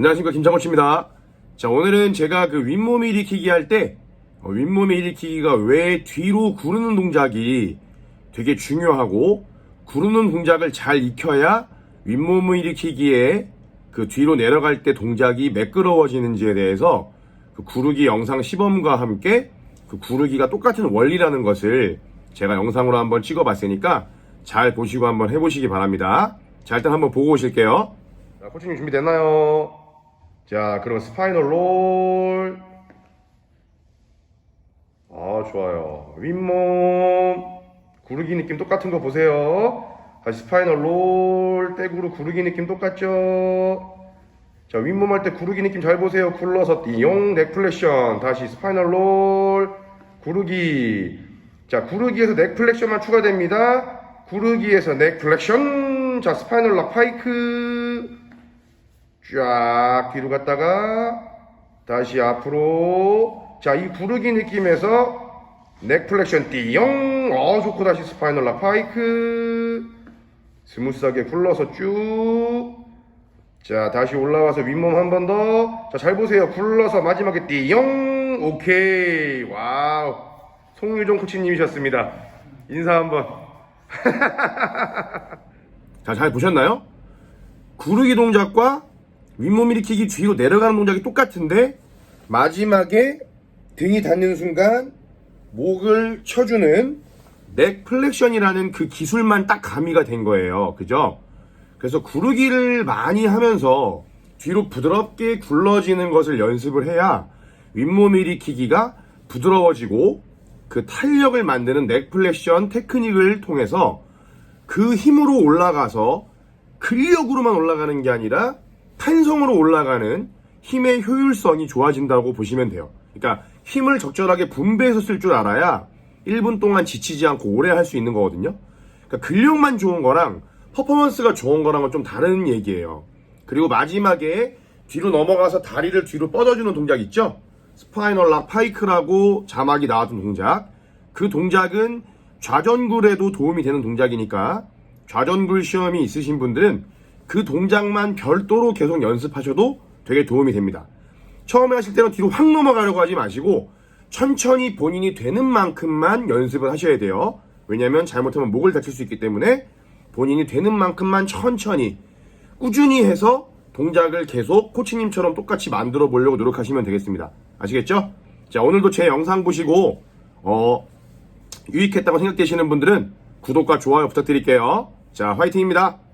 안녕하십니까 김장호치입니다. 자 오늘은 제가 그 윗몸 일으키기 할때 어, 윗몸 일으키기가 왜 뒤로 구르는 동작이 되게 중요하고 구르는 동작을 잘 익혀야 윗몸 일으키기에 그 뒤로 내려갈 때 동작이 매끄러워지는지에 대해서 그 구르기 영상 시범과 함께 그 구르기가 똑같은 원리라는 것을 제가 영상으로 한번 찍어봤으니까 잘 보시고 한번 해보시기 바랍니다. 자 일단 한번 보고 오실게요. 자, 코치님 준비됐나요? 자, 그럼 스파이널 롤. 아, 좋아요. 윗몸. 구르기 느낌 똑같은 거 보세요. 다시 스파이널 롤. 떼구르 구르기 느낌 똑같죠? 자, 윗몸 할 때 구르기 느낌 잘 보세요. 굴러서 띠용 넥플렉션. 다시 스파이널 롤. 구르기. 자, 구르기에서 넥플렉션만 추가됩니다. 구르기에서 넥플렉션. 자, 스파이널 락 파이크. 쫙 뒤로 갔다가 다시 앞으로. 자이 구르기 느낌에서 넥 플렉션 띠용. 어 좋고 다시 스파이널 락 파이크. 스무스하게 굴러서 쭉 자 다시 올라와서 윗몸 한 번 더. 자 잘 보세요. 굴러서 마지막에 띠용. 오케이. 와우. 송유정 코치님이셨습니다. 인사 한번. 자 잘 보셨나요? 구르기 동작과 윗몸 일으키기 뒤로 내려가는 동작이 똑같은데 마지막에 등이 닿는 순간 목을 쳐주는 넥 플렉션이라는 그 기술만 딱 가미가 된 거예요. 그죠? 그래서 구르기를 많이 하면서 뒤로 부드럽게 굴러지는 것을 연습을 해야 윗몸 일으키기가 부드러워지고 그 탄력을 만드는 넥 플렉션 테크닉을 통해서 그 힘으로 올라가서 근력으로만 올라가는 게 아니라 탄성으로 올라가는 힘의 효율성이 좋아진다고 보시면 돼요. 그러니까 힘을 적절하게 분배해서 쓸 줄 알아야 1분 동안 지치지 않고 오래 할 수 있는 거거든요. 그러니까 근력만 좋은 거랑 퍼포먼스가 좋은 거랑은 좀 다른 얘기예요. 그리고 마지막에 뒤로 넘어가서 다리를 뒤로 뻗어주는 동작 있죠? 스파이널 락 파이크라고 자막이 나왔던 동작. 그 동작은 좌전굴에도 도움이 되는 동작이니까 좌전굴 시험이 있으신 분들은 그 동작만 별도로 계속 연습하셔도 되게 도움이 됩니다. 처음에 하실 때는 뒤로 확 넘어가려고 하지 마시고 천천히 본인이 되는 만큼만 연습을 하셔야 돼요. 왜냐면 잘못하면 목을 다칠 수 있기 때문에 본인이 되는 만큼만 천천히 꾸준히 해서 동작을 계속 코치님처럼 똑같이 만들어 보려고 노력하시면 되겠습니다. 아시겠죠? 자, 오늘도 제 영상 보시고 어, 유익했다고 생각되시는 분들은 구독과 좋아요 부탁드릴게요. 자, 화이팅입니다.